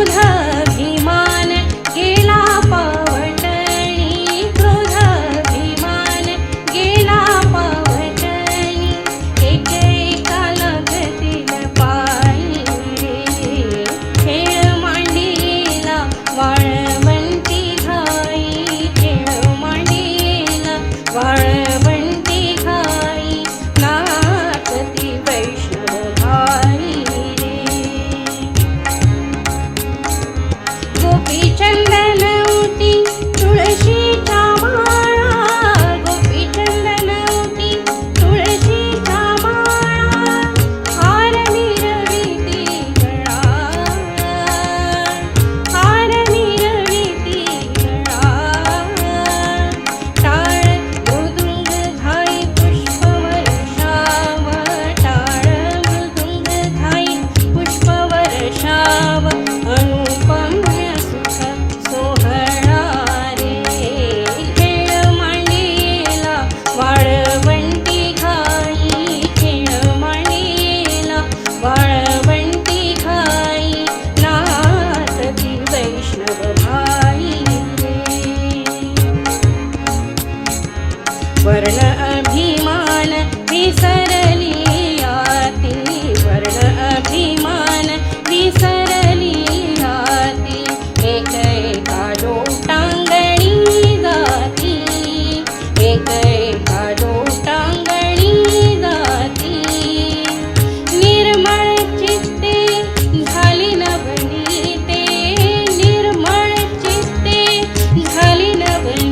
সুধা वर्ण अभिमान विसरली आती वर्ण अभिमान विसरली आती एक काढो टांगणी जाती. एक काढो टांगणी चित्ते झाली न ते निर्मळ चित्ते झाली न बनी